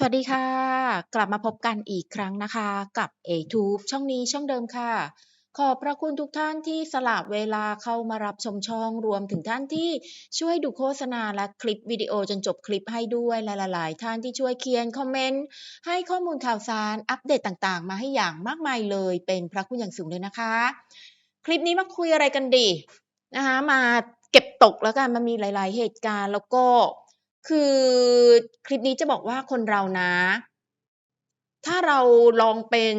สวัสดีค่ะ กลับมาพบกันอีกครั้งนะคะ กับ A-Tube ช่องนี้ช่องเดิมค่ะ ขอบพระคุณทุกท่านที่สละเวลาเข้ามารับชมช่องรวมถึงท่านที่ช่วยดูโฆษณาและคลิปวิดีโอจนจบคลิปให้ด้วยและหลายๆ ท่านที่ช่วยเขียนคอมเมนต์ให้ข้อมูลข่าวสารอัปเดตต่างๆ มาให้อย่างมากมายเลยเป็นพระคุณอย่างสูงเลยนะคะ คลิปนี้มาคุยอะไรกันดีนะคะมาเก็บตกแล้วกันมันมีหลาย ๆ เหตุการณ์แล้วก็ คือคลิปนี้จะบอกว่าคนเรานะ ถ้าเราลองเป็น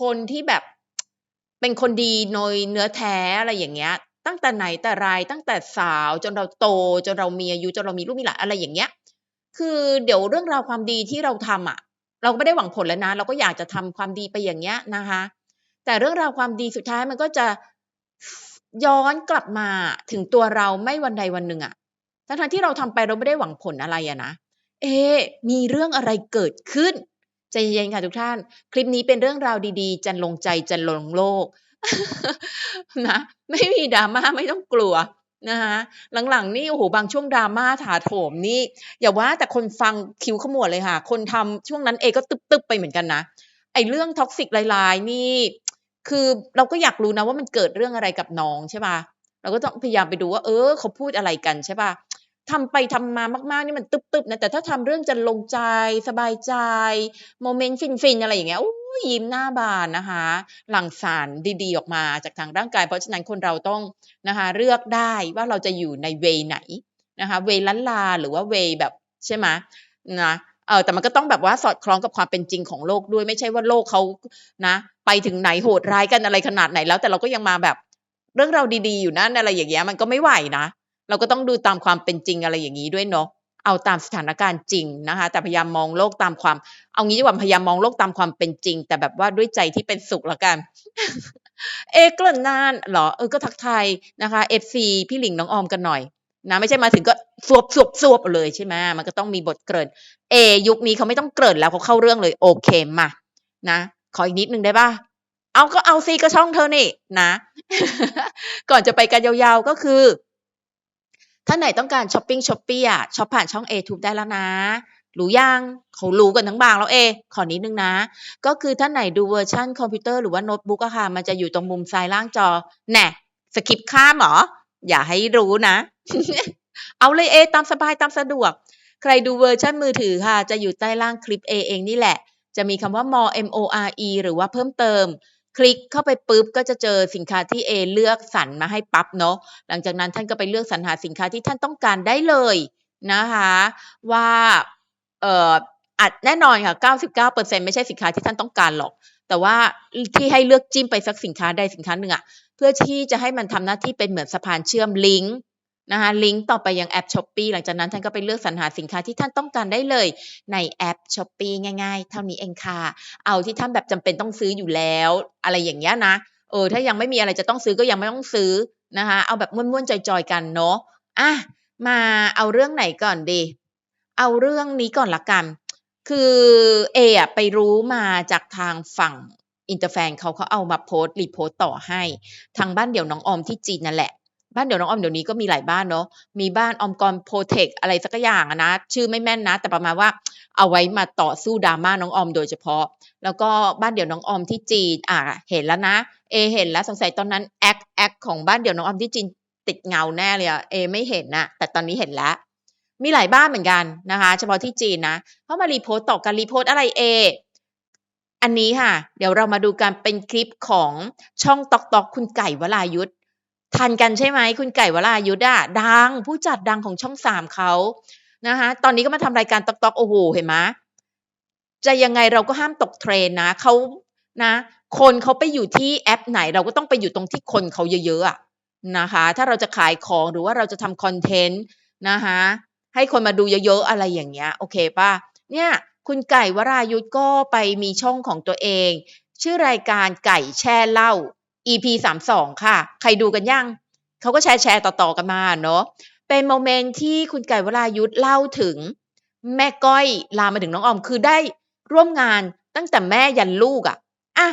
คนที่แบบเป็นคนดีโดยเนื้อแท้อะไรอย่างเงี้ย ตั้งแต่ไหนแต่ไรตั้งแต่สาวจนเราโตจนเรามีอายุจนเรามีลูกมีหลานอะไรอย่างเงี้ย คือเดี๋ยวเรื่องราวความดีที่เราทำอะ เราก็ไม่ได้หวังผลแล้วนะ เราก็อยากจะทำความดีไปอย่างเงี้ยนะคะ แต่เรื่องราวความดีสุดท้ายมันก็จะย้อนกลับมาถึงตัวเราไม่วันใดวันหนึ่งอะ ทั้งที่เราทำไปเราไม่ได้หวังผลอะไรอะนะ เอ๊มีเรื่องอะไรเกิดขึ้นใจเย็นๆค่ะทุกท่าน คลิปนี้เป็นเรื่องราวดีๆ จันลงใจจันลงโลกนะไม่มี drama ไม่ต้องกลัวนะคะหลังๆนี่โอ้โฮบางช่วง drama ถาโถมนี่อย่าว่าแต่คนฟังคิ้วขมวดเลยค่ะ คนทำช่วงนั้นเองก็ตึ๊บๆไปเหมือนกันนะไอ้เรื่อง toxic ร้ายๆนี่ คือเราก็อยากรู้นะว่ามันเกิดเรื่องอะไรกับน้องใช่ปล่า เราก็ต้องพยายามไปดูว่า เออ เขาพูดอะไรกันใช่ปล่าทำไปทำมามากๆนี่มันตึบๆนะแต่ถ้าทำเรื่องจันลงใจสบายใจโมเมนต์ฟินๆอะไรอย่างเงี้ยอ๊ยยิ้มหน้าบานนะคะ หลั่งสารดีๆ ออกมาจากทางร่างกาย เพราะฉะนั้นคนเราต้องนะคะเลือกได้ว่าเราจะอยู่ในเวไหนนะคะ เวล้านลาหรือว่าเวแบบใช่ไหมนะเออแต่มันก็ต้องแบบว่าสอดคล้องกับความเป็นจริงของโลกด้วยไม่ใช่ว่าโลกเขานะ ไปถึงไหนโหดร้ายกันอะไรขนาดไหนแล้ว แต่เราก็ยังมาแบบ เรื่องราวดีๆอยู่นั่นอะไรอย่างเงี้ยมันก็ไม่ไหวนะ เราก็ต้องดูตามความเป็นจริงอะไรอย่างงี้ด้วยเนาะเอาตามสถานการณ์จริงนะคะ แต่พยายามมองโลกตามความ เอางี้ดีกว่าพยายามมองโลกตามความเป็นจริง แต่แบบว่าด้วยใจที่เป็นสุขล้วกัน เอ๊เกริ่นนานเหรอเออก็ทักทายนะคะ FC พี่หลิงน้องออมกันหน่อยนะไม่ใช่มาถึงก็ซวบๆๆเลยใช่ไหมมันก็ต้องมีบทเกริ่นเอ ยุคนี้เขาไม่ต้องเกริ่นแล้วเขาเข้าเรื่องเลย โอเคมานะขออีกนิดหนึ่งได้ปล่า?อ้าก็เอาสิก็ช่องเธอนี่นะ ก่อนจะไปกันยาวๆก็คือท่านไหนต้องการช็อปปิ้ง Shopee อะช็อปผ่านช่อง A-Tube ได้แล้วนะ รู้ยัง?เขารู้กันทั้งบางแล้วเอ ขอนิดนึงนะ ก็คือท่านไหนดูเวอร์ชันคอมพิวเตอร์หรือว่าโน้ตบุ๊กอะค่ะ มันจะอยู่ตรงมุมซ้ายล่างจอ แน่สกิปข้ามเหรอ?อย่าให้รู้นะ เอาเลยเอ ตามสบายตามสะดวก ใครดูเวอร์ชันมือถือค่ะ จะอยู่ใต้ล่างคลิปเอเองนี่แหละ จะมีคำว่า more M-O-R-E หรือว่าเพิ่มเติม คลิกเข้าไปปุ๊บก็จะเจอสินค้าที่เอเลือกสรรมาให้ปั๊บเนาะหลังจากนั้นท่านก็ไปเลือกสรรหาสินค้าที่ท่านต้องการได้เลยนะคะว่าเอ่ออาจแน่นอนค่ะ 99%ไม่ใช่สินค้าที่ท่านต้องการหรอก แต่ว่าที่ให้เลือกจิ้มไปสักสินค้าใดสินค้าหนึ่งอะเพื่อที่จะให้มันทำหน้าที่เป็นเหมือนสะพานเชื่อมลิงก์ นะคะลิงก์ต่อไปยังแอป Shopee หลังจากนั้นท่านก็ไปเลือกสรรหาสินค้าที่ท่านต้องการได้เลยในแอป Shopee ง่าย ๆ เท่านี้เองค่ะ เอาที่ท่านแบบจำเป็นต้องซื้ออยู่แล้ว อะไรอย่างเงี้ยนะเออถ้ายังไม่มีอะไรจะต้องซื้อก็ยังไม่ต้องซื้อนะคะเอาแบบม่วนๆจอยๆกันเนาะอะมาเอาเรื่องไหนก่อนดี?เอาเรื่องนี้ก่อนล้วกัน คือเออะไปรู้มาจากทางฝั่งอินเตอร์แฟนเขาเขาเอามาโพสต์ repost ต่อให้ ทางบ้านเดี่ยวน้องออมที่จีนนั่นแหละ บ้านเดี่ยวน้องออมเดี๋ยวนี้ก็มีหลายบ้านเนาะมีบ้านออมกรพรเทคอะไรสักอย่างนะชื่อไม่แม่นนะ แต่ประมาณว่าเอาไว้มาต่อสู้ drama น้องออมโดยเฉพาะ แล้วก็บ้านเดี่ยวน้องออมที่จีนอ่าเห็นแล้วนะ เอเห็นแล้วสงสัยตอนนั้นแอ็กแอ็กของบ้านเดี่ยวน้องออมที่จีนติดเงาแน่เลยอะเอไม่เห็นนะแต่ตอนนี้เห็นแล้วมีหลายบ้านเหมือนกันนะคะ เฉพาะที่จีนนะเขามา repost ต่อกัน repost อะไรเออันนี้ค่ะ เดี๋ยวเรามาดูกันเป็นคลิปของช่องตอกตอกคุณไก่วรายุทธ ทันกันใช่ไหม?คุณไก่วรายุทธอะดัง ผู้จัดดังของช่อง3เขานะคะตอนนี้ก็มาทำรายการตอกตอกโอ้โฮเห็นไหม?จะยังไงเราก็ห้ามตก trend นะเขานะ คนเขาไปอยู่ที่แอปไหน เราก็ต้องไปอยู่ตรงที่คนเขาเยอะๆอะนะคะ ถ้าเราจะขายของหรือว่าเราจะทำคอนเทนต์นะคะให้คนมาดูเยอะๆอะไรอย่างเงี้ยโอเคเปล่า?เนี่ยคุณไก่วรายุทธก็ไปมีช่องของตัวเอง ชื่อรายการไก่แช่เหล้า EP 32ค่ะ ใครดูกันยัง?เขาก็แชร์ๆต่อๆกันมาเนาะเป็นโมเมนต์ที่คุณไก่วรายุทธเล่าถึง แม่ก้อยลามาถึงน้องออมคือได้ร่วมงานตั้งแต่แม่ยันลูกอะอะ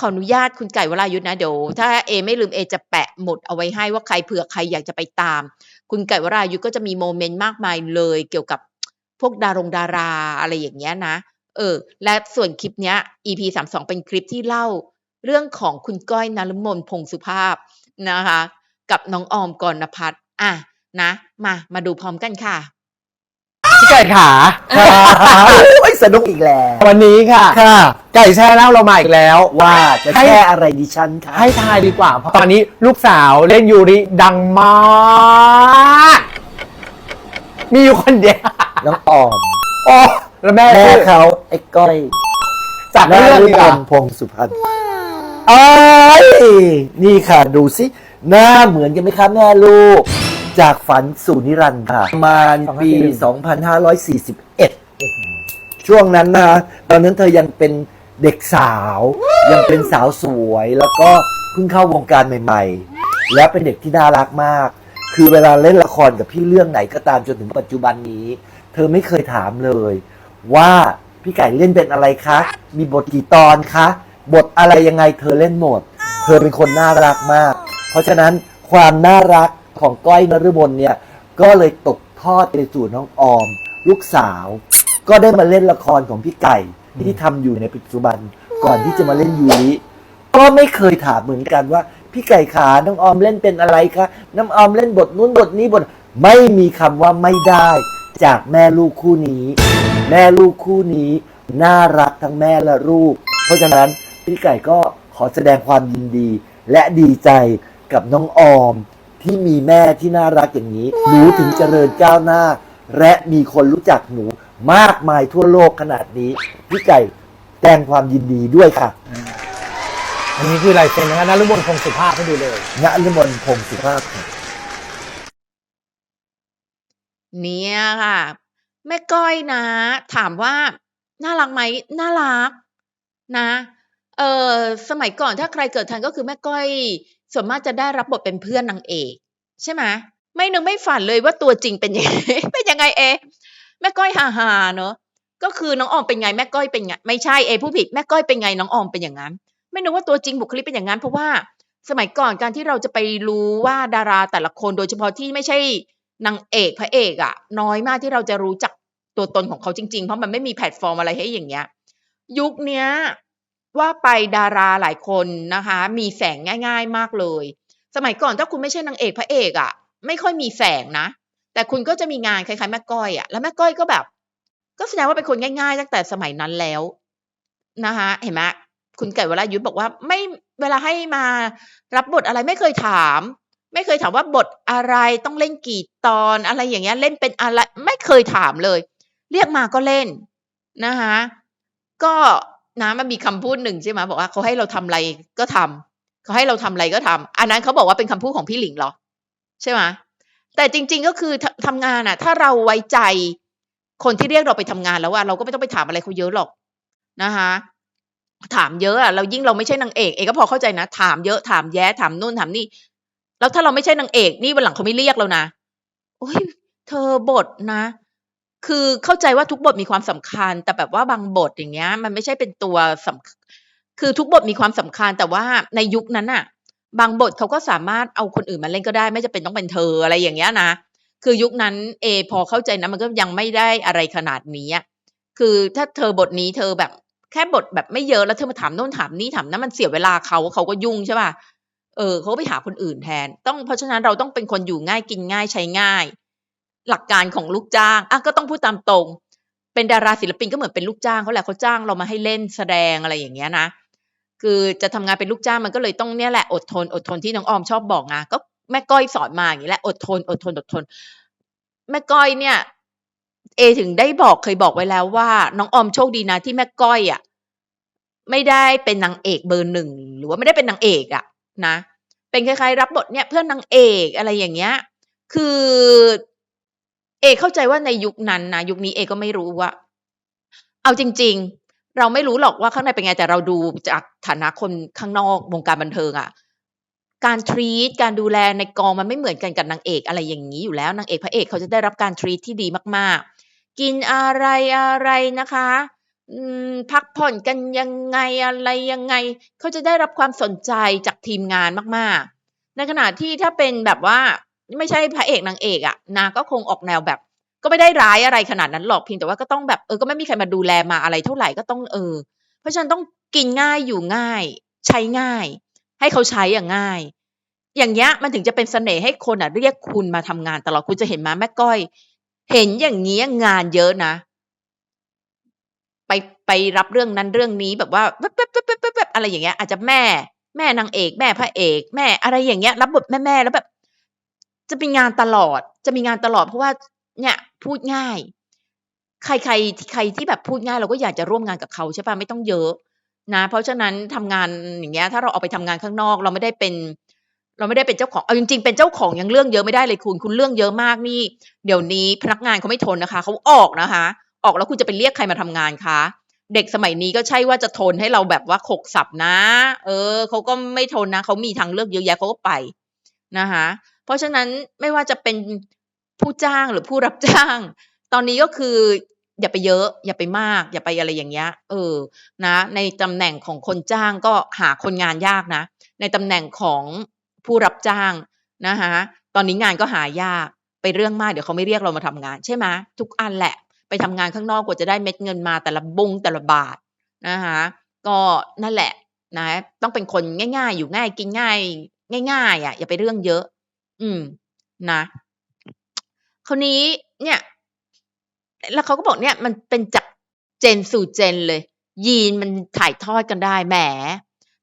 ขออนุญาตคุณไก่วรายุทธนะเดี๋ยวถ้าเอไม่ลืมเอจะแปะหมดเอาไว้ให้ว่าใครเผื่อใครอยากจะไปตาม คุณไก่วรายุทธก็จะมีโมเมนต์มากมายเลยเกี่ยวกับพวกดารงดาราอะไรอย่างเงี้ยนะ เออ และส่วนคลิปเนี้ย EP 32เป็นคลิปที่เล่า เรื่องของคุณก้อยนฤมลพงษ์สุภาพนะคะ กับน้องออมกรณพัฒน์อะนะ มามาดูพร้อมกันค่ะ พี่ไก่ขาโอ้ยสนุกอีกแล้ว วันนี้ค่ะ ค่ะ ไก่แช่เล่าเรามาอีกแล้ว ว่าจะให้แค่อะไรดิฉันคะให้ทายดีกว่า เพราะตอนนี้ลูกสาวเล่นยูริดังมาก มีอยู่คนเดียวน้องออมโอ้แล้วแม่แม่ชื่อเขาไอ้ก้อยจากแม่เรื่องรุ่ดีกว่าพพงษ์สุพรรณ เอ้ยนี่ค่ะดูสิ หน้าเหมือนกันไหมคะแม่ลูก จากฝันสู่นิรันดร์ค่ะประมาณปี 2541 ช่วงนั้นนะตอนนั้นเธอยังเป็นเด็กสาว ยังเป็นสาวสวยแล้วก็เพิ่งเข้าวงการใหม่ ๆ และเป็นเด็กที่น่ารักมาก คือเวลาเล่นละครกับพี่เรื่องไหนก็ตามจนถึงปัจจุบันนี้ เธอไม่เคยถามเลย ว่าพี่ไก่เล่นเป็นอะไรคะ มีบทกี่ตอนคะ บทอะไรยังไงเธอเล่นหมด เธอเป็นคนน่ารักมาก เพราะฉะนั้นความน่ารักของก้อยนฤมลเนี่ย ก็เลยตกทอดไปสู่น้องออม ลูกสาว ก็ได้มาเล่นละครของพี่ไก่ ที่ทำอยู่ในปัจจุบันก่อนที่จะมาเล่นยูริก็ไม่เคยถามเหมือนกันว่า พี่ไก่ขาน้องออมเล่นเป็นอะไรคะน้องออมเล่นบทนู้นบทนี้บทไม่มีคำว่าไม่ได้ จากแม่ลูกคู่นี้ แม่ลูกคู่นี้ น่ารักทั้งแม่และลูก เพราะฉะนั้น พี่ไก่ก็ขอแสดงความยินดี และดีใจกับน้องออม ที่มีแม่ที่น่ารักอย่างนี้ หนูถึงเจริญก้าวหน้า และมีคนรู้จักหนูมากมายทั่วโลกขนาดนี้ พี่ไก่แสดงความยินดีด้วยค่ะอันนี้คือลายเซ็นนะครับนฤมลพงษ์สุภาพให้ดูเลยณอนุมนพงศ์สุภาพค่ะ เนี่ยค่ะ แม่ก้อยนะ ถามว่า น่ารักไหมน่ารัก นะ เออสมัยก่อนถ้าใครเกิดทันก็คือแม่ก้อย ส่วนมากจะได้รับบทเป็นเพื่อนนางเอก ใช่ไหมไม่นึกไม่ฝันเลยว่าตัวจริงเป็นยังไงเป็นยังไงเอแม่ก้อยฮาฮาเนอะก็คือน้องออมเป็นไงแม่ก้อยเป็นไงไม่ใช่เอผู้ผิดแม่ก้อยเป็นไงน้องออมเป็นอย่างนั้น ไม่นึกว่าตัวจริงบุคลิกเป็นอย่างนั้นเพราะว่าสมัยก่อนการที่เราจะไปรู้ว่าดาราแต่ละคนโดยเฉพาะที่ไม่ใช่นางเอกพระเอกอะน้อยมากที่เราจะรู้จักตัวตนของเขาจริงๆ เพราะมันไม่มีแพลตฟอร์มอะไรให้อย่างเงี้ย ยุคเนี้ย ว่าไปดาราหลายคนนะคะ มีแสงง่าย ๆ มากเลย สมัยก่อนถ้าคุณไม่ใช่นางเอกพระเอกอะไม่ค่อยมีแสงนะ แต่คุณก็จะมีงานคล้ายๆแม่ก้อยอะแล้วแม่ก้อยก็แบบ ก็แสดงว่าเป็นคนง่าย ๆ ตั้งแต่สมัยนั้นแล้วนะคะเห็นไหมคุณไก่วรายุทธบอกว่าไม่เวลาให้มารับบทอะไรไม่เคยถาม ไม่เคยถามว่าบทอะไรต้องเล่นกี่ตอนอะไรอย่างเงี้ยเล่นเป็นอะไรไม่เคยถามเลย เรียกมาก็เล่นนะคะก็ นะมันมีคำพูดหนึ่งใช่ไหมบอกว่าเขาให้เราทำอะไรก็ทำเขาให้เราทำอะไรก็ทำอันนั้นเขาบอกว่าเป็นคำพูดของพี่หลิงเหรอ ใช่ไหมแต่จริง ๆก็คือททำงานอะถ้าเราไว้ใจคนที่เรียกเราไปทำงานแล้วว่าเราก็ไม่ต้องไปถามอะไรเขาเยอะหรอกนะคะถามเยอะอะเรายิ่งเราไม่ใช่นางเอกเอกก็พอเข้าใจนะ ถามเยอะถามแย้ถามนู่นถามนี่ แล้วถ้าเราไม่ใช่นางเอกนี่วันหลังเขาไม่เรียกเรานะโอ้ยเธอบทนะ คือเข้าใจว่าทุกบทมีความสำคัญ แต่แบบว่าบางบทอย่างเงี้ย มันไม่ใช่เป็นตัวสำคือทุกบทมีความสำคัญ แต่ว่าในยุคนั้นน่ะบางบทเขาก็สามารถเอาคนอื่นมาเล่นก็ได้ ไม่จะเป็นต้องเป็นเธออะไรอย่างเงี้ยนะคือยุคนั้นเอพอเข้าใจนะมันก็ยังไม่ได้อะไรขนาดนี้คือถ้าเธอบทนี้เธอแบบแค่บทแบบไม่เยอะแล้วเธอมาถามโน่นถามนี่ถามนั้นมันเสียเวลาเขาเขาก็ยุ่งใช่ป่ะเออเขาไปหาคนอื่นแทน ต้องเพราะฉะนั้นเราต้องเป็นคนอยู่ง่ายกินง่ายใช้ง่าย หลักการของลูกจ้างอะก็ต้องพูดตามตรง เป็นดาราศิลปินก็เหมือนเป็นลูกจ้างเขาแหละเขาจ้างเรามาให้เล่นแสดงอะไรอย่างเงี้ยนะ คือจะทำงานเป็นลูกจ้างมันก็เลยต้องเนี่ยแหละอดทนอดทนที่น้องออมชอบบอกไงก็แม่ก้อยสอนมาอย่างนี้แหละอดทนอดทนอดทน แม่ก้อยเนี่ย เอถึงได้บอกเคยบอกไว้แล้วว่า น้องออมโชคดีนะที่แม่ก้อยอะไม่ได้เป็นนางเอกเบอร์หนึ่งหรือว่าไม่ได้เป็นนางเอกอะ นะ เป็นคล้ายๆ รับบทเนี่ยเพื่อนนางเอกอะไรอย่างเงี้ย คือ เอ เข้าใจว่าในยุคนั้นนะยุคนี้เอก็ไม่รู้ว่า เอาจริง ๆ เราไม่รู้หรอกว่าข้างในเป็นไงแต่เราดูจากฐานะคนข้างนอกวงการบันเทิงอะการทรีตการดูแลในกองมันไม่เหมือนกันกับนางเอกอะไรอย่างนี้อยู่แล้วนางเอกพระเอกเขาจะได้รับการทรีตที่ดีมาก ๆ กินอะไรอะไรนะคะพักผ่อนกันยังไงอะไรยังไง เขาจะได้รับความสนใจจากทีมงานมาก ๆ ในขณะที่ถ้าเป็นแบบว่า ไม่ใช่พระเอกนางเอกอะนางก็คงออกแนวแบบ ก็ไม่ได้ร้ายอะไรขนาดนั้นหรอกเพียงแต่ว่าก็ต้องแบบเออก็ไม่มีใครมาดูแลมาอะไรเท่าไหร่ก็ต้องเออ เพราะฉะนั้นต้องกินง่ายอยู่ง่าย ใช้ง่าย ให้เขาใช้อย่างง่าย อย่างเงี้ยมันถึงจะเป็นเสน่ห์ให้คนอะ เรียกคุณมาทำงานตลอดคุณจะเห็นมาแม่ก้อย เห็นอย่างเงี้ยงานเยอะนะไปไปรับเรื่องนั้นเรื่องนี้แบบว่าแวบแวบแบบแบบอะไรอย่างเงี้ยอาจจะแม่ แม่นางเอก แม่พระเอก แม่อะไรอย่างเงี้ยรับบทแม่แม่แล้วแบบ จะมีงานตลอด จะมีงานตลอดเพราะว่าเนี่ยพูดง่าย ใครใครใครที่แบบพูดง่ายเราก็อยากจะร่วมงานกับเขาใช่ปะไม่ต้องเยอะนะ เพราะฉะนั้นทำงานอย่างเงี้ยถ้าเราเอาไปทำงานข้างนอก เราไม่ได้เป็น เราไม่ได้เป็นเจ้าของเอาจริงๆเป็นเจ้าของยังเรื่องเยอะไม่ได้เลยคุณคุณเรื่องเยอะมากนี่ เดี๋ยวนี้พนักงานเขาไม่ทนนะคะเขาออกนะคะ ออกแล้วคุณจะไปเรียกใครมาทำงานคะเด็กสมัยนี้ก็ใช่ว่าจะทนให้เราแบบว่าขกสับนะ เออเขาก็ไม่ทนนะเขามีทางเลือกเยอะแยะเขาก็ไปนะคะ เพราะฉะนั้นไม่ว่าจะเป็นผู้จ้างหรือผู้รับจ้าง ตอนนี้ก็คืออย่าไปเยอะ อย่าไปมาก อย่าไปอะไรอย่างเงี้ยเออนะ ในตำแหน่งของคนจ้างก็หาคนงานยากนะ ในตำแหน่งของผู้รับจ้างนะคะตอนนี้งานก็หายากไปเรื่องมากเดี๋ยวเขาไม่เรียกเรามาทำงานใช่ไหมทุกอันแหละ ไปทำงานข้างนอกกว่าจะได้เม็ดเงินมาแต่ละบงแต่ละบาทนะคะก็นั่นแหละนะต้องเป็นคนง่าย ๆ อยู่ง่ายกินง่าย ง่ายๆอะอย่าไปเรื่องเยอะ อืม นะ คราวนี้เนี่ย แล้วเขาก็บอกเนี่ย มันเป็นจากเจนสู่เจนเลย ยีนมันถ่ายทอดกันได้แหม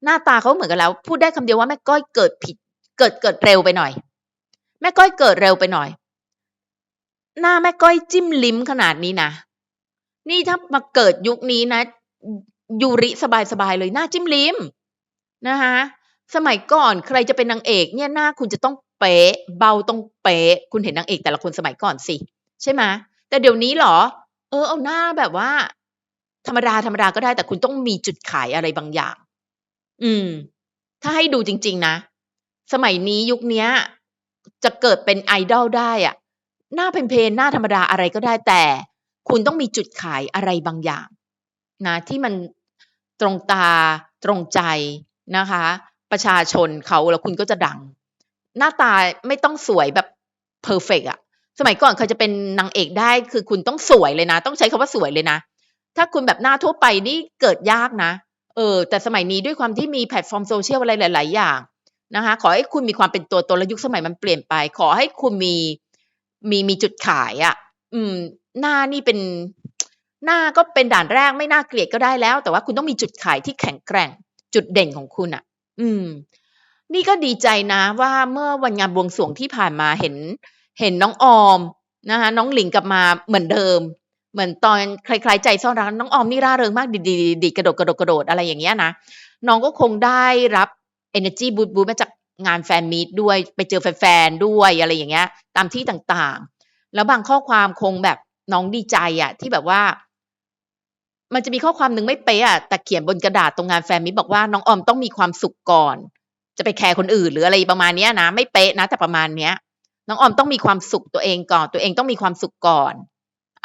หน้าตาเขาเหมือนกันแล้ว พูดได้คำเดียวว่าแม่ก้อยเกิดผิด เกิดเกิดเร็วไปหน่อย แม่ก้อยเกิดเร็วไปหน่อย หน้าแม่ก้อยจิ้มลิ้มขนาดนี้นะนี่ถ้ามาเกิดยุคนี้นะยูริสบายๆเลยหน้าจิ้มลิ้มนะคะสมัยก่อนใครจะเป็นนางเอกเนี่ยหน้าคุณจะต้อง เป๊ะเบาต้องเป๊ะคุณเห็นนางเอกแต่ละคนสมัยก่อนสิใช่ไหมแต่เดี๋ยวนี้หรอ เออเอาหน้าแบบว่า ธรรมดาธรรมดาก็ได้แต่คุณต้องมีจุดขายอะไรบางอย่าง อืม ถ้าให้ดูจริง ๆ นะ สมัยนี้ยุคนี้จะเกิดเป็นไอดอลได้อะหน้าเพลนๆหน้าธรรมดาอะไรก็ได้แต่ คุณต้องมีจุดขายอะไรบางอย่าง นะ ที่มันตรงตาตรงใจนะคะ ประชาชนเขาแล้วคุณก็จะดัง หน้าตาไม่ต้องสวยแบบเพอร์เฟกอะสมัยก่อนใครจะเป็นนางเอกได้ คือคุณต้องสวยเลยนะ ต้องใช้คำว่าสวยเลยนะ ถ้าคุณแบบหน้าทั่วไปนี่เกิดยากนะ เออ แต่สมัยนี้ด้วยความที่มีแพลตฟอร์มโซเชียลอะไรหลาย ๆ อย่างนะคะ ขอให้คุณมีความเป็นตัวตนและยุคสมัยมันเปลี่ยนไป ขอให้คุณมีมีมีจุดขายอะ่ะ อืม หน้านี่เป็นหน้าก็เป็นด่านแรกไม่น่าเกลียดก็ได้แล้ว แต่ว่าคุณต้องมีจุดขายที่แข็งแกร่ง จุดเด่นของคุณอะ่ะ อืม นี่ก็ดีใจนะว่าเมื่อวันงานบวงสรวงที่ผ่านมาเห็น เห็นน้องออมนะคะน้องหลิงกลับมาเหมือนเดิม เหมือนตอนใครๆใจซ่อนรักน้องออมนี่ร่าเริงมากดีดีดีกระโดดกระโดดกระโดดอะไรอย่างเงี้ยนะน้องก็คงได้รับ energy boost boost มาจากงานแฟนมีตด้วยไปเจอแฟนๆด้วยอะไรอย่างเงี้ย ตามที่ต่างๆ แล้วบางข้อความคงแบบน้องดีใจอะที่แบบว่า มันจะมีข้อความหนึ่งไม่เป๊ะอะแต่เขียนบนกระดาษตรงงานแฟนมิตบอกว่าน้องออมต้องมีความสุขก่อน จะไปแคร์คนอื่น หรืออะไรประมาณนี้นะไม่เป๊ะนะ แต่ประมาณเนี้ย น้องออมต้องมีความสุขตัวเองก่อน ตัวเองต้องมีความสุขก่อน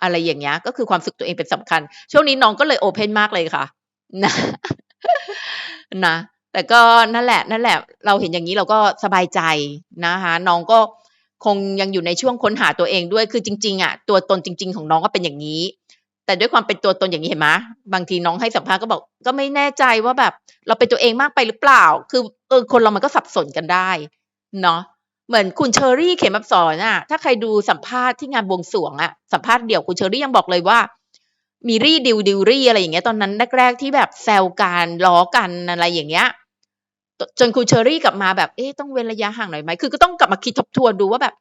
อะไรอย่างเงี้ยก็คือความสุขตัวเองเป็นสำคัญ ช่วงนี้น้องก็เลยโอเพนมากเลยค่ะนะนะแต่ก็นั่นแหละ นั่นแหละ เราเห็นอย่างนี้เราก็สบายใจนะคะน้องก็คงยังอยู่ในช่วงค้นหาตัวเองด้วยคือจริง ๆอะตัวตนจริง ๆ ของน้องก็เป็นอย่างนี้ แต่ด้วยความเป็นตัวตนอย่างนี้เห็นไหมบางทีน้องให้สัมภาษณ์ก็บอก ก็ไม่แน่ใจว่าแบบ เราเป็นตัวเองมากไปหรือเปล่า คือเออคนเรามันก็สับสนกันได้เนาะเหมือนคุณเชอรี่เขมอับสอนอะถ้าใครดูสัมภาษณ์ที่งานบวงสวงอะสัมภาษณ์เดี่ยวคุณเชอรี่ยังบอกเลยว่ามีรี่ดิวดิวรี่อะไรอย่างเงี้ยตอนนั้นแรกๆที่แบบแซวกันล้อกันอะไรอย่างเงี้ยจนคุณเชอรี่กลับมาแบบเอ๊ะต้องเว้นระยะห่างหน่อยไหมคือก็ต้องกลับมาคิดทบทวนดูว่าแบบ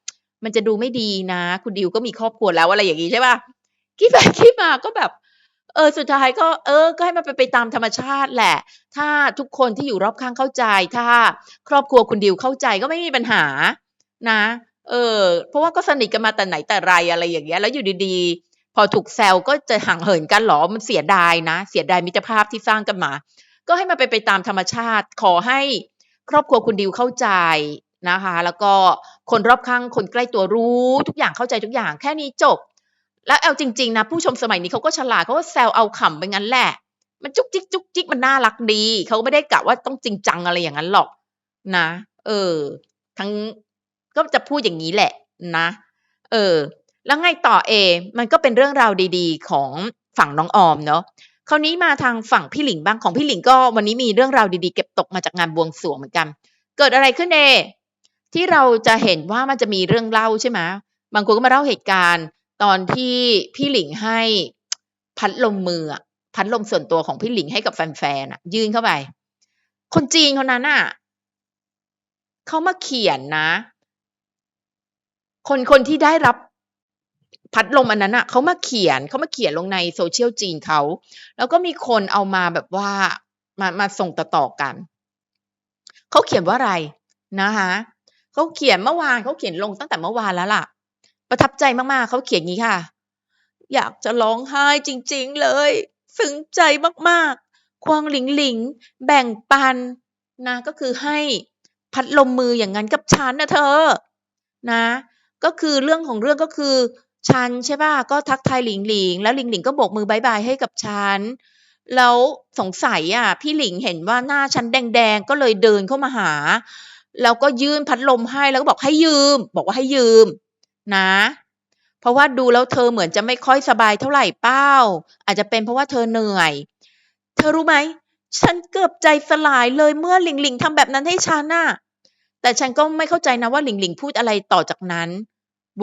มันจะดูไม่ดีนะ คุณดิวก็มีครอบครัวแล้วอะไรอย่างงี้ใช่ป่ะ คิดไปคิดมาก็แบบ เออสุดท้ายก็ เออ ก็ให้มันไปไปตามธรรมชาติแหละ ถ้าทุกคนที่อยู่รอบข้างเข้าใจ ถ้าครอบครัวคุณดิวเข้าใจก็ไม่มีปัญหา นะ เออ เพราะว่าก็สนิทกันมาแต่ไหนแต่ไรอะไรอย่างเงี้ย แล้วอยู่ดีๆ พอถูกแซวก็จะห่างเหินกันหรอ มันเสียดายนะ เสียดายมิตรภาพที่สร้างกันมา ก็ให้มันไปไปตามธรรมชาติ ขอให้ครอบครัวคุณดิวเข้าใจนะคะ แล้วก็คนรอบข้างคนใกล้ตัวรู้ทุกอย่างเข้าใจทุกอย่างแค่นี้จบ แล้วเอาจริง ๆ นะ ผู้ชมสมัยนี้เขาก็ฉลาดเขาก็แซวเอาขำไปงั้นแหละ มันจุกจิกจุกจิกมันน่ารักดีเขาไม่ได้กะว่าต้องจริงจังอะไรอย่างนั้นหรอก นะ เออ ทั้งก็จะพูดอย่างนี้แหละนะ เออ แล้วไงต่อเอ มันก็เป็นเรื่องราวดี ๆ ของฝั่งน้องออมเนาะคราวนี้มาทางฝั่งพี่หลิงบ้างของพี่หลิงก็วันนี้มีเรื่องราวดีๆ เก็บตกมาจากงานบวงสรวงเหมือนกัน เกิดอะไรขึ้นเอที่เราจะเห็นว่ามันจะมีเรื่องเล่าใช่ไหมบางคนก็มาเล่าเหตุการณ์ ตอนที่พี่หลิงให้พัดลมมืออะพัดลมส่วนตัวของพี่หลิงให้กับแฟนๆน่ะยื่นเข้าไป คนจีนคนนั้นน่ะเขามาเขียนนะ คนคนที่ได้รับพัดลมอันนั้นน่ะเขามาเขียนเขามาเขียนลงใน social จีนเขาแล้วก็มีคนเอามาแบบว่ามามาส่งต่อๆกันเขาเขียนว่าอะไรนะคะเขาเขียนเมื่อวานเขาเขียนลงตั้งแต่เมื่อวานแล้วล่ะ ประทับใจมากๆ เขาเขียนงี้ค่ะ อยากจะร้องไห้จริงๆเลยซึ้งใจมากๆ ควงหลิงหลิง แบ่งปันนะ ก็คือให้พัดลมมืออย่างงั้นกับฉันนะเธอ นะ ก็คือเรื่องของเรื่องก็คือฉันใช่เปล่าก็ทักทายหลิงหลิง แล้วหลิงหลิงก็โบกมือบายบายให้กับฉันแล้วสงสัยอะ พี่หลิงเห็นว่าหน้าฉันแดงๆก็เลยเดินเข้ามาหา แล้วก็ยื่นพัดลมให้แล้วก็บอกให้ยืม บอกว่าให้ยืม นะ เพราะว่าดูแล้วเธอเหมือนจะไม่ค่อยสบายเท่าไหร่เปล่าอาจจะเป็นเพราะว่าเธอเหนื่อย เธอรู้ไหม ฉันเกือบใจสลายเลยเมื่อหลิงหลิงทำแบบนั้นให้ฉันน่ะ แต่ฉันก็ไม่เข้าใจนะว่าหลิงหลิงพูดอะไรต่อจากนั้น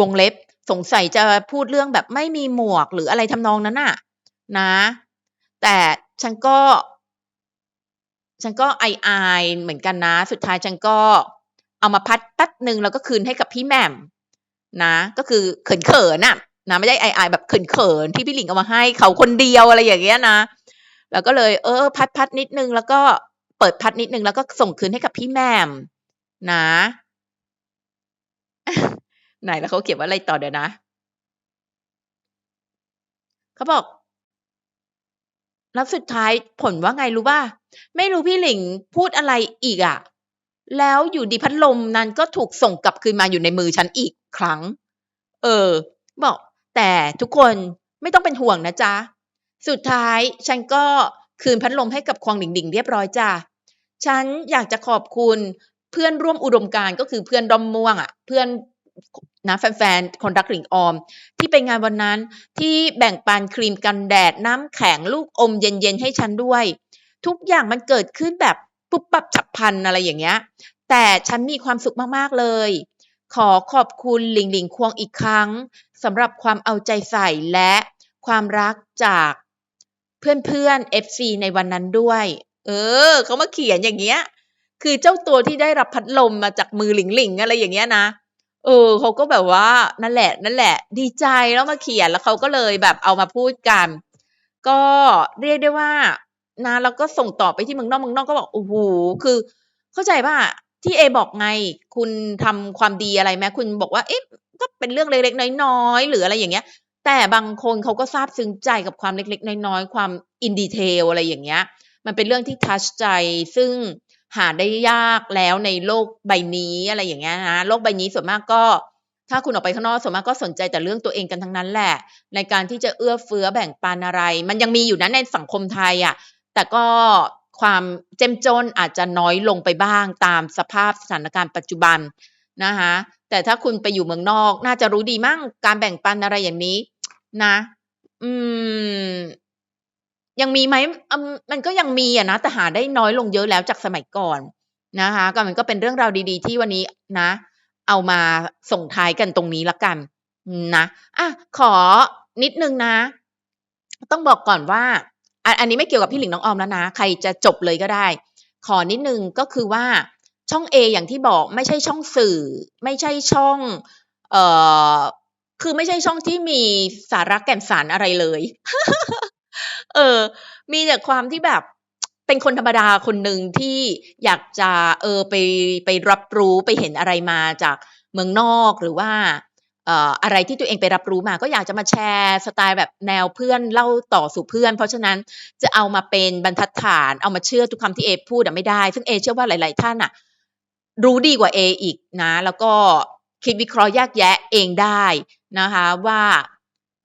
วงเล็บสงสัยจะพูดเรื่องแบบไม่มีหมวกหรืออะไรทำนองนั้นน่ะ นะ แต่ฉันก็ ฉันก็อายเหมือนกันนะ สุดท้ายฉันก็เอามาพัดแป๊บหนึ่งแล้วก็คืนให้กับพี่แหม่ม นะ ก็คือเขินๆน่ะนะไม่ได้อายๆแบบเขินๆที่พี่หลิงเอามาให้เขาคนเดียวอะไรอย่างเงี้ยนะ แล้วก็เลยเออ พัดๆนิดนึงแล้วก็เปิดพัดนิดนึงแล้วก็ส่งคืนให้กับพี่แมมนะ ไหนแล้วเขาเขียนว่าอะไรต่อเดี๋ยวนะเขาบอกแล้วสุดท้ายผลว่าไงรู้เปล่าไม่รู้พี่หลิงพูดอะไรอีกอะ แล้วอยู่ดีพัดลมนั้นก็ถูกส่งกลับคืนมาอยู่ในมือฉันอีกครั้ง เออ บอก แต่ทุกคนไม่ต้องเป็นห่วงนะจ๊ะ สุดท้ายฉันก็คืนพัดลมให้กับควงหลิงหลิงเรียบร้อยจ้ะ ฉันอยากจะขอบคุณเพื่อนร่วมอุดมการก็คือเพื่อนดอมม่วงอะ เพื่อนนะแฟนๆ คนรักหลิงออม ที่ไปงานวันนั้นที่แบ่งปันครีมกันแดดน้ำแข็งลูกอมเย็นๆ ให้ฉันด้วย ทุกอย่างมันเกิดขึ้นแบบ ปุ๊บปั๊บฉับพลันอะไรอย่างเงี้ย แต่ฉันมีความสุขมากๆเลย ขอขอบคุณหลิงหลิงควงอีกครั้งสำหรับความเอาใจใส่และความรักจากเพื่อนๆ FC ในวันนั้นด้วย เออเขามาเขียนอย่างเงี้ย คือเจ้าตัวที่ได้รับพัดลมมาจากมือหลิงหลิงอะไรอย่างเงี้ยนะเออเขาก็แบบว่านั่นแหละ นั่นแหละ ดีใจแล้วมาเขียนแล้วเขาก็เลยแบบเอามาพูดกัน ก็เรียกได้ว่า นะแล้วก็ส่งต่อไปที่เมืองนอกเมืองนอกก็บอกโอ้โฮคือ เข้าใจเปล่าที่เอบอกไง คุณทำความดีอะไรไหมคุณบอกว่า เอ๊ะก็เป็นเรื่องเล็กๆน้อยๆหรืออะไรอย่างเงี้ย แต่บางคนเขาก็ซาบซึ้งใจกับความเล็กๆน้อยๆความ in detail อะไรอย่างเงี้ย มันเป็นเรื่องที่ทัชใจ ซึ่งหาได้ยากแล้วในโลกใบนี้อะไรอย่างเงี้ยนะโลกใบนี้ส่วนมากก็ ถ้าคุณออกไปข้างนอกส่วนมากก็สนใจแต่เรื่องตัวเองกันทั้งนั้นแหละ ในการที่จะเอื้อเฟื้อแบ่งปันอะไร มันยังมีอยู่นะในสังคมไทยอะ แต่ก็ความเจ้มจนอาจจะน้อยลงไปบ้างตามสภาพสถานการณ์ปัจจุบันนะคะแต่ถ้าคุณไปอยู่เมืองนอก น่าจะรู้ดีมั้งการแบ่งปันอะไรอย่างนี้ นะ อืม ยังมีไหมอืมมันก็ยังมีอะนะแต่หาได้น้อยลงเยอะแล้วจากสมัยก่อนนะคะก็มันก็เป็นเรื่องราวดี ๆ ที่วันนี้นะ เอามาส่งท้ายกันตรงนี้ล้วกัน นะอะขอนิดนึงนะ ต้องบอกก่อนว่า อันนี้ไม่เกี่ยวกับพี่หลิงน้องออมแล้วนะ ใครจะจบเลยก็ได้ ขอนิดนึงก็คือว่าช่องเออย่างที่บอกไม่ใช่ช่องสื่อ ไม่ใช่ช่องเอ่อคือไม่ใช่ช่องที่มีสาระแก่นสารอะไรเลย เออ มีแต่ความที่แบบเป็นคนธรรมดาคนหนึ่งที่อยากจะเออไปไปรับรู้ไปเห็นอะไรมาจากเมืองนอกหรือว่า อะไรที่ตัวเองไปรับรู้มา ก็อยากจะมาแชร์สไตล์แบบแนวเพื่อนเล่าต่อสู่เพื่อน เพราะฉะนั้นจะเอามาเป็นบรรทัดฐาน เอามาเชื่อทุกคำที่เอพูดอะไม่ได้ ซึ่งเอเชื่อว่าหลาย ๆ ท่านน่ะรู้ดีกว่าเออีกนะ แล้วก็คิดวิเคราะห์แยกแยะเองได้นะคะว่า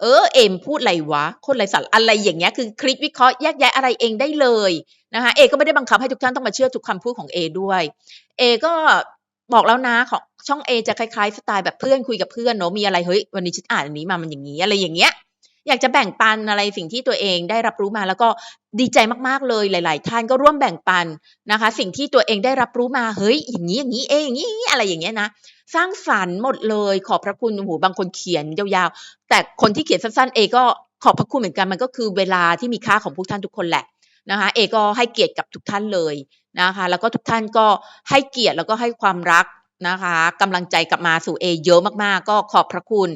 เออเอมพูดไรวะคนไร้สาระอะไรอย่างเงี้ยคือคิดวิเคราะห์แยกแยะอะไรเองได้เลยนะคะเอก็ไม่ได้บังคับให้ทุกท่านต้องมาเชื่อทุกคำพูดของเอด้วยเอก็ บอกแล้วนะของช่องเอจะคล้ายๆสไตล์แบบเพื่อนคุยกับเพื่อนเนอะมีอะไรเฮ้ยวันนี้ฉันอ่านอันนี้มามันอย่างนี้อะไรอย่างเงี้ยอยากจะแบ่งปันอะไรสิ่งที่ตัวเองได้รับรู้มาแล้วก็ดีใจมากๆเลยหลาย ๆ ท่านก็ร่วมแบ่งปันนะคะ สิ่งที่ตัวเองได้รับรู้มาเฮ้ยอย่างนี้อย่างนี้เองอย่างนี้อย่างนี้อะไรอย่างเงี้ยนะสร้างสรรค์หมดเลยขอบพระคุณโอ้โหบางคนเขียนยาวๆ แต่คนที่เขียนสั้นๆเองก็ขอบพระคุณเหมือนกันมันก็คือเวลาที่มีค่าของพวกท่านทุกคนแหละ นะคะเอก็ให้เกียรติกับทุกท่านเลยนะคะแล้วก็ทุกท่านก็ให้เกียรติแล้วก็ให้ความรักนะคะกำลังใจกลับมาสู่เอเยอะมากๆ ก็ขอบพระคุณ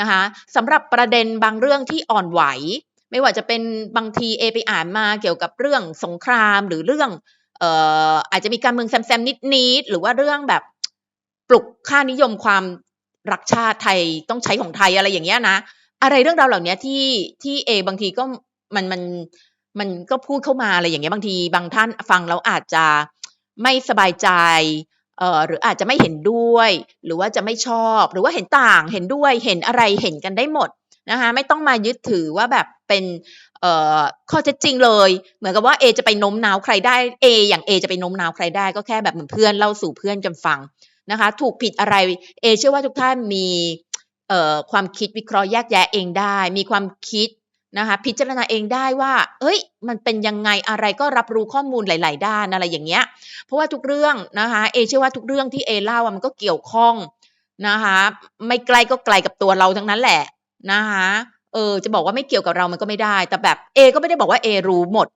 นะคะสำหรับประเด็นบางเรื่องที่อ่อนไหว ไม่ว่าจะเป็นบางทีเอไปอ่านมาเกี่ยวกับเรื่องสงครามหรือเรื่องเอ่ออาจจะมีการเมืองแซมๆนิดๆหรือว่าเรื่องแบบปลุกค่านิยมความรักชาติไทยต้องใช้ของไทยอะไรอย่างเงี้ยนะ อะไรเรื่องราวเหล่านี้ที่ที่เอบางทีก็มันมัน มันก็พูดเข้ามาอะไรอย่างเงี้ยบางทีบางท่านฟังแล้วอาจจะไม่สบายใจเอ่อหรืออาจจะไม่เห็นด้วย หรือว่าจะไม่ชอบ หรือว่าเห็นต่างเห็นด้วยเห็นอะไรเห็นกันได้หมดนะคะไม่ต้องมายึดถือว่าแบบเป็นเอ่อข้อเท็จจริงเลย เหมือนกับว่าเอจะไปโน้มน้าวใครได้เออย่างเอจะไปโน้มน้าวใครได้ก็แค่แบบเหมือนเพื่อนเล่าสู่เพื่อนกันฟังนะคะ ถูกผิดอะไรเอเชื่อว่าทุกท่านมีเอ่อความคิดวิเคราะห์แยกแยะเองได้ มีความคิด นะคะพิจารณาเองได้ว่า เอ้ย มันเป็นยังไงอะไรก็รับรู้ข้อมูลหลาย ๆ ด้านอะไรอย่างเงี้ย เพราะว่าทุกเรื่องนะคะเอเชื่อว่าทุกเรื่องที่เอเล่ามันก็เกี่ยวข้องนะคะไม่ไกลก็ไกลกับตัวเราทั้งนั้นแหละนะคะเออจะบอกว่าไม่เกี่ยวกับเรามันก็ไม่ได้ แต่แบบเอก็ไม่ได้บอกว่าเอรู้หมด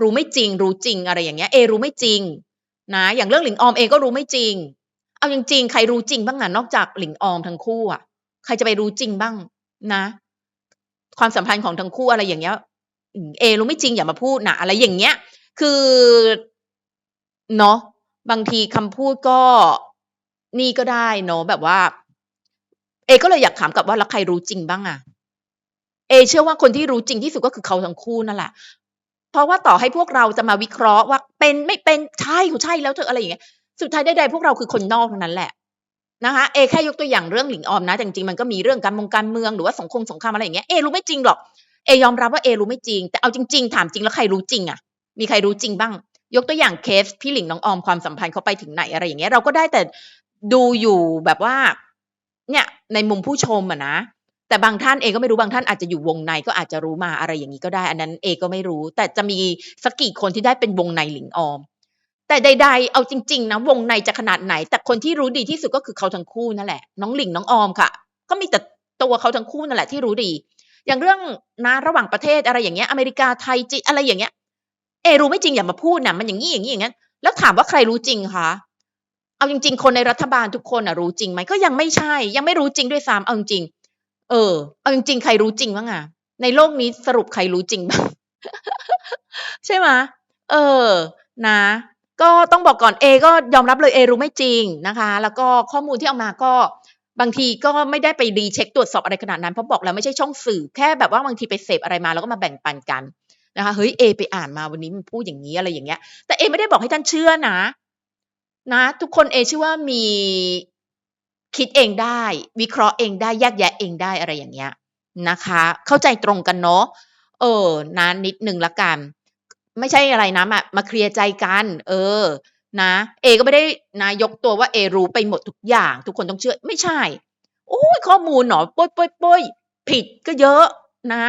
รู้ไม่จริง รู้จริงอะไรอย่างเงี้ยเอรู้ไม่จริงนะอย่างเรื่องหลิงออมเอก็รู้ไม่จริง เอาจริงๆใครรู้จริงบ้างอะนอกจากหลิงออมทั้งคู่อะใครจะไปรู้จริงบ้างนะ ความสัมพันธ์ของทั้งคู่อะไรอย่างเงี้ยเอรู้ไม่จริงอย่ามาพูดนะอะไรอย่างเงี้ย คือเนาะบางทีคำพูดก็นี่ก็ได้เนาะแบบว่า เอก็เลยอยากถามกลับว่าแล้วใครรู้จริงบ้างอะเอ เชื่อว่าคนที่รู้จริงที่สุดก็คือเขาทั้งคู่นั่นแหละเพราะว่าต่อให้พวกเราจะมาวิเคราะห์ว่าเป็นไม่เป็นใช่คือใช่แล้วเธออะไรอย่างเงี้ยสุดท้ายใดๆพวกเราคือคนนอกเท่านั้นแหละ นะคะเอแค่ยกตัวอย่างเรื่องหลิงออมนะแต่จริงๆมันก็มีเรื่องการมงการเมืองหรือว่าสงครามสงครามอะไรอย่างเงี้ยเอรู้ไม่จริงหรอกเอยอมรับว่าเอรู้ไม่จริง แต่เอาจริง ๆ ถามจริงแล้วใครรู้จริงอะมีใครรู้จริงบ้าง ยกตัวอย่างเคสพี่หลิงน้องออมความสัมพันธ์เขาไปถึงไหนอะไรอย่างเงี้ยเราก็ได้แต่ดูอยู่แบบว่า เนี่ยในมุมผู้ชมอะนะแต่บางท่านเอก็ไม่รู้บางท่านอาจจะอยู่วงในก็อาจจะรู้มาอะไรอย่างนี้ก็ได้ อันนั้นเอก็ไม่รู้ แต่จะมีสักกี่คนที่ได้เป็นวงในหลิงออม แต่ใด ๆ เอาจริง ๆ นะ วงในจะขนาดไหน แต่คนที่รู้ดีที่สุดก็คือเขาทั้งคู่นั่นแหละ น้องหลิงน้องออมค่ะ ก็มีแต่ตัวเขาทั้งคู่นั่นแหละที่รู้ดี อย่างเรื่องนะระหว่างประเทศอะไรอย่างเงี้ย อเมริกาไทยจีนอะไรอย่างเงี้ย เอรู้ไม่จริงอย่ามาพูดนะมันอย่างนี้อย่างนี้อย่างนั้นแล้วถามว่าใครรู้จริงคะเอาจริง ๆ คนในรัฐบาลทุกคนอะรู้จริงไหมก็ยังไม่ใช่ ยังไม่รู้จริงด้วยซ้ำเอาจริงเออเอาจริงๆใครรู้จริงบ้างอะในโลกนี้สรุปใครรู้จริงบ้างใช่ไหมเออ นะ ก็ต้องบอกก่อนเอก็ยอมรับเลยเอรู้ไม่จริงนะคะ แล้วก็ข้อมูลที่เอามาก็บางทีก็ไม่ได้ไปรีเช็คตรวจสอบอะไรขนาดนั้นเพราะบอกแล้วไม่ใช่ช่องสื่อแค่แบบว่าบางทีไปเสพอะไรมาแล้วก็มาแบ่งปันกันนะคะเฮ้ยเอไปอ่านมาวันนี้มันพูดอย่างนี้อะไรอย่างเงี้ย แต่เอไม่ได้บอกให้ท่านเชื่อนะ นะ ทุกคนเอเชื่อว่ามีคิดเองได้ วิเคราะห์เองได้แยกแยะเองได้อะไรอย่างเงี้ยนะคะ เข้าใจตรงกันเนาะเออนะนิดนึงละกัน ไม่ใช่อะไรนะมามาเคลียร์ใจกัน เออ นะ เอก็ไม่ได้นายกตัวว่าเอรู้ไปหมดทุกอย่าง ทุกคนต้องเชื่อ ไม่ใช่ โอ้ยข้อมูลหนอปุ้ยปุ้ยปุ้ยผิดก็เยอะนะ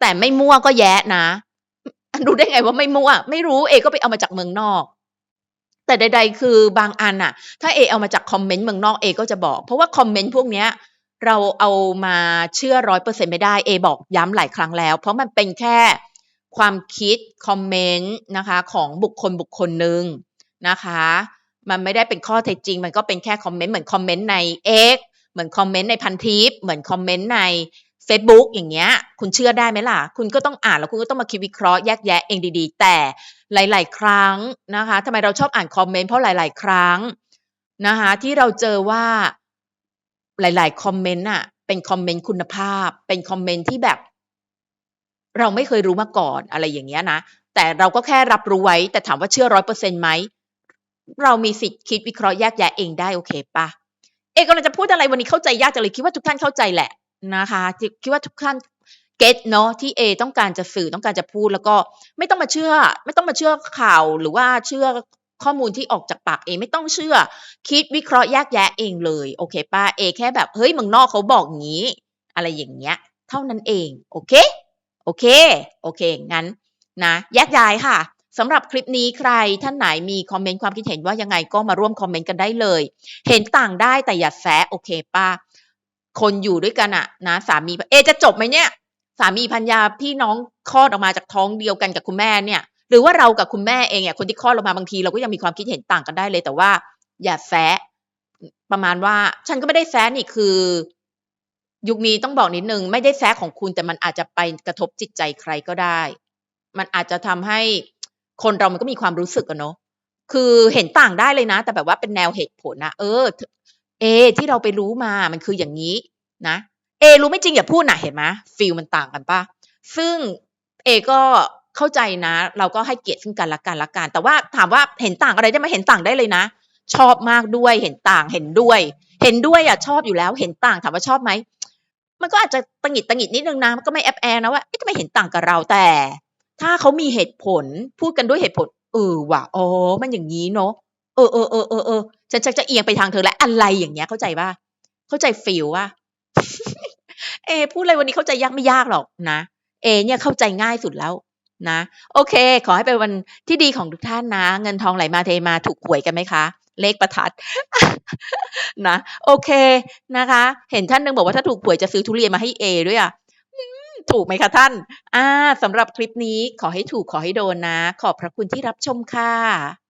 แต่ไม่มั่วก็แย่นะรู้ได้ไงว่าไม่มั่วไม่รู้เอก็ไปเอามาจากเมืองนอก แต่ใด ๆ คือบางอันอะถ้าเอเอามาจากคอมเมนต์เมืองนอกเอก็จะบอก เพราะว่าคอมเมนต์พวกเนี้ยเราเอามาเชื่อร้อยเปอร์เซ็นไม่ได้เอบอกย้ำหลายครั้งแล้ว เพราะมันเป็นแค่ ความคิดคอมเมนต์นะคะของบุคคลบุคคลหนึ่งนะคะมันไม่ได้เป็นข้อเท็จจริง มันก็เป็นแค่คอมเมนต์เหมือนคอมเมนต์ใน X เหมือนคอมเมนต์ในพันทิปเหมือนคอมเมนต์ใน Facebook อย่างเงี้ย คุณเชื่อได้ไหมล่ะ คุณก็ต้องอ่านแล้วคุณก็ต้องมาคิดวิเคราะห์แยกแยะเองดีๆ แต่หลาย ๆ ครั้งนะคะทำไมเราชอบอ่านคอมเมนต์เพราะหลาย ๆ ครั้งนะคะที่เราเจอว่าหลาย ๆ คอมเมนต์อะเป็นคอมเมนต์คุณภาพ เป็นคอมเมนต์ที่แบบ เราไม่เคยรู้มาก่อนอะไรอย่างเงี้ยนะแต่เราก็แค่รับรู้ไว้ แต่ถามว่าเชื่อร้อยเปอร์เซ็นต์ไหมเรามีสิทธิ์คิดวิเคราะห์แยกแยะเองได้โอเคปะเอกกำลังจะพูดอะไรวันนี้เข้าใจยากจังเลยคิดว่าทุกท่านเข้าใจแหละนะคะ คิดว่าทุกท่านเก็ตเนาะที่เอต้องการจะสื่อต้องการจะพูดแล้วก็ไม่ต้องมาเชื่อ ไม่ต้องมาเชื่อข่าวหรือว่าเชื่อข้อมูลที่ออกจากปากเอไม่ต้องเชื่อ คิดวิเคราะห์แยกแยะเองเลยโอเคป้าเอแค่แบบเฮ้ยเมืองนอกเขาบอกงี้ อะไรอย่างเงี้ย เท่านั้นเอง โอเค โอเค โอเค งั้นนะแยกย้ายค่ะสำหรับคลิปนี้ใครท่านไหนมีคอมเมนต์ความคิดเห็นว่ายังไงก็มาร่วมคอมเมนต์กันได้เลย เห็นต่างได้แต่อย่าแซะโอเคป้าคนอยู่ด้วยกันอะนะสามีเอจะจบไหมเนี่ย สามีพัญญาพี่น้องคลอดออกมาจากท้องเดียวกันกับคุณแม่เนี่ย หรือว่าเรากับคุณแม่เองเนี่ยคนที่คลอดออกมาบางทีเราก็ยังมีความคิดเห็นต่างกันได้เลย แต่ว่า อย่าแซะประมาณว่า ฉันก็ไม่ได้แซะนี่คือ ยุคนี้ต้องบอกนิดนึงไม่ได้แซะของคุณแต่มันอาจจะไปกระทบจิตใจใครก็ได้ มันอาจจะทำให้คนเรามันก็มีความรู้สึกอะเนาะคือเห็นต่างได้เลยนะ แต่แบบว่าเป็นแนวเหตุผลนะเออ เอ ที่เราไปรู้มามันคืออย่างนี้นะเอ รู้ไม่จริงอย่าพูดนะเห็นไหมฟิลมันต่างกันปะซึ่งเอก็เข้าใจนะ เราก็ให้เกียรติซึ่งกันและกันละกัน แต่ว่าถามว่าเห็นต่างอะไรได้ไหมเห็นต่างได้เลยนะ ชอบมากด้วยเห็นต่างเห็นด้วย เห็นด้วยอะชอบอยู่แล้ว เห็นต่างถามว่าชอบไหม มันก็อาจจะตังหิดตังหิดนิดนึงนะมันก็ไม่แอบแอนะว่าเอ๊ะทำไมเห็นต่างกับเราแต่ ถ้าเขามีเหตุผลพูดกันด้วยเหตุผลเออว่ะอ๋อมันอย่างนี้เนาะเออเออเออเออเออฉันจะจะเอียงไปทางเธอและอะไรอย่างเงี้ยเข้าใจป่ะเข้าใจฟิลว่าเอ พูดอะไรวันนี้เข้าใจยากไม่ยากหรอกนะ เอ เนี่ยเข้าใจง่ายสุดแล้วนะ โอเค ขอให้เป็นวันที่ดีของทุกท่านนะ เงินทองไหลมาเทมาถูกหวยกันไหมคะ เลขประทัด นะโอเคนะคะ เห็นท่านหนึงบอกว่าถ้าถูกหวยจะซื้อทุเรียนมาให้เอด้วยอะถูกไหมคะท่าน อ่าสำหรับคลิปนี้ขอให้ถูกขอให้โดนนะ ขอบพระคุณที่รับชมค่ะ